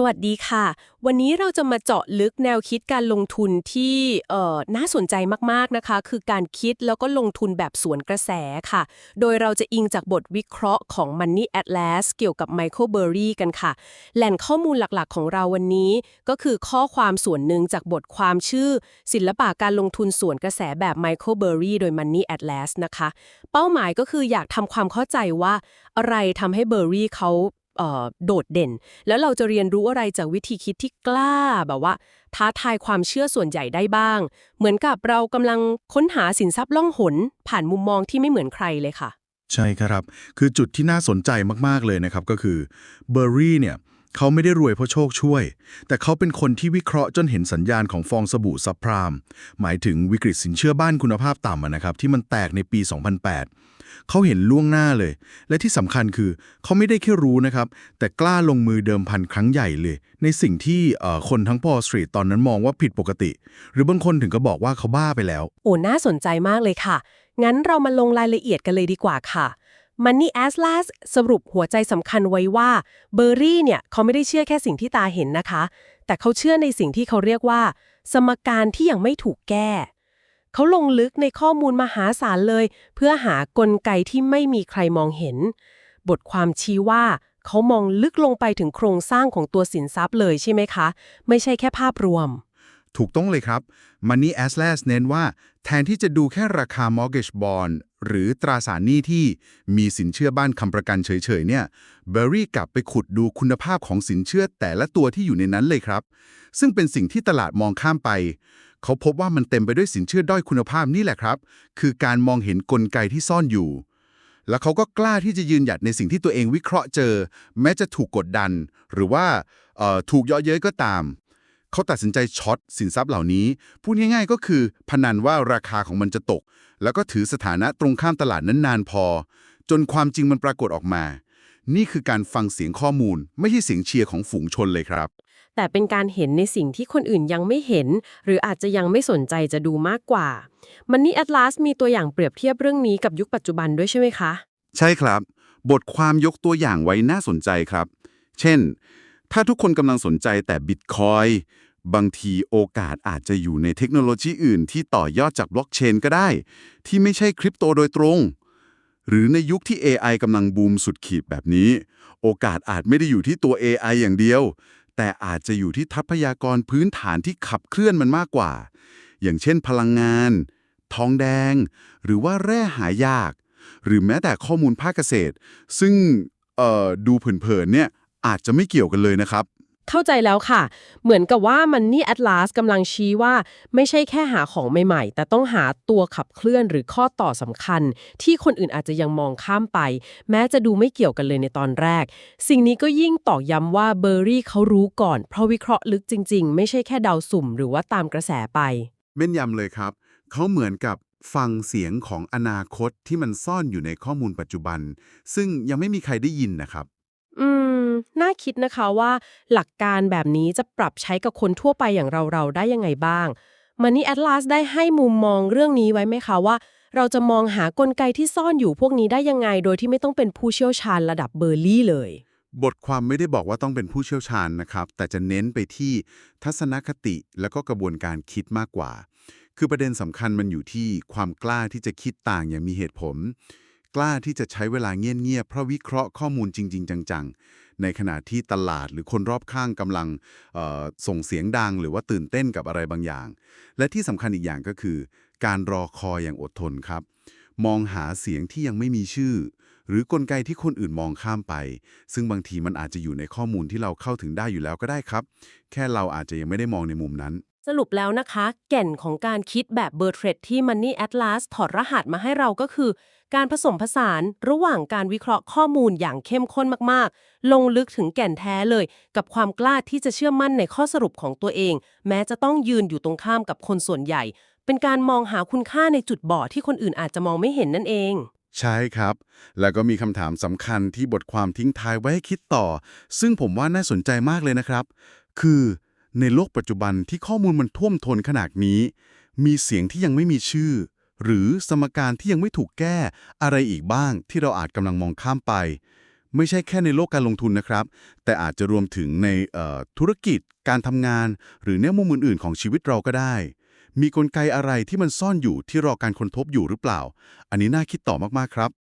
สวัสดีค่ะ วันนี้เราจะมาเจาะลึกแนวคิดการลงทุนที่น่าสนใจมากๆนะคะ คือการคิดแล้วก็ลงทุนแบบสวนกระแสค่ะ โดยเราจะอิงจากบทวิเคราะห์ของ Money Atlas เกี่ยวกับ Michael Burry กันค่ะ แหล่งข้อมูลหลักๆ ของเราวันนี้ ก็คือข้อความส่วนหนึ่งจากบทความชื่อ ศิลปะการลงทุนสวนกระแสแบบ Michael Burry โดย Money Atlas นะคะ เป้าหมายก็คืออยากทำความเข้าใจว่าอะไรทำให้เบอร์รี่เขา โดดเด่น แล้วเราจะเรียนรู้อะไรจากวิธีคิดที่กล้าแบบว่า ท้าทายความเชื่อส่วนใหญ่ได้บ้าง เหมือนกับเรากำลังค้นหาสินทรัพย์ล่องหน ผ่านมุมมองที่ไม่เหมือนใครเลยค่ะ ใช่ครับ คือจุดที่น่าสนใจมากๆเลยนะครับก็คือเบอร์รี่เนี่ยเขาไม่ได้รวยเพราะโชคช่วย แต่เขาเป็นคนที่วิเคราะห์จนเห็นสัญญาณของฟองสบู่ซับพราม หมายถึงวิกฤตสินเชื่อบ้านคุณภาพต่ำนะครับ ที่มันแตกในปี 2008 เขาเห็นล่วงหน้าเลย และที่สำคัญคือเขาไม่ได้แค่รู้นะครับ แต่กล้าลงมือเดิมพันครั้งใหญ่เลย ในสิ่งที่คนทั้งพอสตรีทตอนนั้นมองว่าผิดปกติ หรือบางคนถึงก็บอกว่าเขาบ้าไปแล้ว โอ้น่าสนใจมากเลยค่ะ งั้นเรามาลงรายละเอียดกันเลยดีกว่าค่ะ Money Atlas สรุปหัวใจสำคัญไว้ว่าเบอร์รี่เนี่ยเขาไม่ได้เชื่อแค่สิ่งที่ตาเห็นนะคะ แต่เขาเชื่อในสิ่งที่เขาเรียกว่า สมการที่ยังไม่ถูกแก้ เขาลงลึกในข้อมูลมหาศาลเลย เพื่อหากลไกที่ไม่มีใครมองเห็น บทความชี้ว่าเขามองลึกลงไปถึงโครงสร้างของตัวสินทรัพย์เลยใช่ไหมคะ ไม่ใช่แค่ภาพรวม ถูกต้องเลยครับ Money Atlas เน้นว่า แทนที่จะดูแค่ราคา mortgage bond หรือตราสารหนี้ที่มีสินเชื่อบ้านคำประกันเฉยๆเนี่ยเบอร์รี่กลับไปขุดดูคุณภาพของสินเชื่อแต่ละตัวที่อยู่ในนั้นเลยครับ ซึ่งเป็นสิ่งที่ตลาดมองข้ามไป เขาพบว่ามันเต็มไปด้วยสินเชื่อด้อยคุณภาพนี่แหละครับ คือการมองเห็นกลไกที่ซ่อนอยู่ แล้วเขาก็กล้าที่จะยืนหยัดในสิ่งที่ตัวเองวิเคราะห์เจอ แม้จะถูกกดดัน หรือว่าเอ่อถูกเยาะเย้ยก็ตาม เขาตัดสินใจช็อตสินทรัพย์เหล่านี้ พูดง่าย ๆ ก็คือ พนันว่าราคาของมันจะตก แล้วก็ถือสถานะตรงข้ามตลาดนั้นนานพอ จนความจริงมันปรากฏออกมา นี่คือการฟังเสียงข้อมูล ไม่ใช่เสียงเชียร์ของฝูงชนเลยครับ แต่เป็นการเห็นในสิ่งที่คนอื่นยังไม่เห็น หรืออาจจะยังไม่สนใจจะดูมากกว่า มันนี่ Atlas มีตัวอย่างเปรียบเทียบเรื่องนี้กับยุคปัจจุบันด้วยใช่ไหมคะ ใช่ครับ บทความยกตัวอย่างไว้น่าสนใจครับ เช่น ถ้าทุกคนกำลังสนใจแต่บิตคอยบางทีโอกาสอาจจะอยู่ในเทคโนโลยีอื่นที่ต่อยอดจากบล็อกเชนก็ได้ ที่ไม่ใช่คริปโตโดยตรง หรือในยุคที่ AI กำลังบูมสุดขีดแบบนี้ โอกาสอาจไม่ได้อยู่ที่ตัว AI อย่างเดียว แต่อาจจะอยู่ที่ทรัพยากรพื้นฐานที่ขับเคลื่อนมันมากกว่า อย่างเช่นพลังงาน ทองแดง หรือว่าแร่หายาก หรือแม้แต่ข้อมูลภาคเกษตร ซึ่งเอ่อดูเผินๆเนี่ยอาจจะไม่เกี่ยวกันเลยนะครับ เข้าใจแล้วค่ะ เหมือนกับว่ามันนี่ Atlas กำลังชี้ว่า ไม่ใช่แค่หาของใหม่ๆ แต่ต้องหาตัวขับเคลื่อนหรือข้อต่อสำคัญ ที่คนอื่นอาจจะยังมองข้ามไป แม้จะดูไม่เกี่ยวกันเลยในตอนแรก สิ่งนี้ก็ยิ่งตอกย้ำว่าเบอร์รี่เขารู้ก่อน เพราะวิเคราะห์ลึกจริง ๆ ไม่ใช่แค่เดาสุ่ม หรือว่าตามกระแสไปแม่นยำเลยครับ เขาเหมือนกับฟังเสียงของอนาคตที่มันซ่อนอยู่ในข้อมูลปัจจุบัน ซึ่งยังไม่มีใครได้ยินนะครับ อืม น่าคิดนะคะว่า หลักการแบบนี้จะปรับใช้กับคนทั่วไปอย่างเราๆได้ยังไงบ้าง Money Atlas ได้ให้มุมมองเรื่องนี้ไว้ไหมคะว่า เราจะมองหากลไกที่ซ่อนอยู่พวกนี้ได้ยังไง โดยที่ไม่ต้องเป็นผู้เชี่ยวชาญระดับเบอร์ลี่เลย บทความไม่ได้บอกว่าต้องเป็นผู้เชี่ยวชาญนะครับ แต่จะเน้นไปที่ทัศนคติแล้วก็กระบวนการคิดมากกว่า คือประเด็นสำคัญมันอยู่ที่ความกล้าที่จะคิดต่างอย่างมีเหตุผล กล้าที่จะใช้เวลาเงียบๆเพราะวิเคราะห์ข้อมูลจริง ๆ จังๆ ในขณะที่ตลาดหรือคนรอบข้างกำลังส่งเสียงดังหรือว่าตื่นเต้นกับอะไรบางอย่าง และที่สำคัญอีกอย่างก็คือ การรอคอยอย่างอดทนครับ มองหาเสียงที่ยังไม่มีชื่อ หรือกลไกที่คนอื่นมองข้ามไป ซึ่งบางทีมันอาจจะอยู่ในข้อมูลที่เราเข้าถึงได้อยู่แล้วก็ได้ครับ แค่เราอาจจะยังไม่ได้มองในมุมนั้น สรุปแล้วนะคะ แก่นของการคิดแบบเบอร์เทรดที่ Money Atlas ถอดรหัสมาให้เราก็คือ การผสมผสานระหว่างการวิเคราะห์ข้อมูลอย่างเข้มข้นมากๆ ลงลึกถึงแก่นแท้เลย กับความกล้าที่จะเชื่อมั่นในข้อสรุปของตัวเอง แม้จะต้องยืนอยู่ตรงข้ามกับคนส่วนใหญ่ เป็นการมองหาคุณค่าในจุดบอดที่คนอื่นอาจจะมองไม่เห็นนั่นเอง ใช่ครับ แล้วก็มีคำถามสำคัญที่บทความทิ้งท้ายไว้ให้คิดต่อ ซึ่งผมว่าน่าสนใจมากเลยนะครับ คือ ในโลกปัจจุบันที่ข้อมูลมันท่วมท้นขนาดนี้ มีเสียงที่ยังไม่มีชื่อ หรือสมการที่ยังไม่ถูกแก้อะไรอีกบ้างที่เราอาจกำลังมองข้ามไป ไม่ใช่แค่ในโลกการลงทุนนะครับ แต่อาจจะรวมถึงในธุรกิจ การทำงาน หรือแนวมุมอื่นๆ ของชีวิตเราก็ได้ มีกลไกอะไรที่มันซ่อนอยู่ที่รอการค้นพบอยู่หรือเปล่า อันนี้น่าคิดต่อมากๆครับ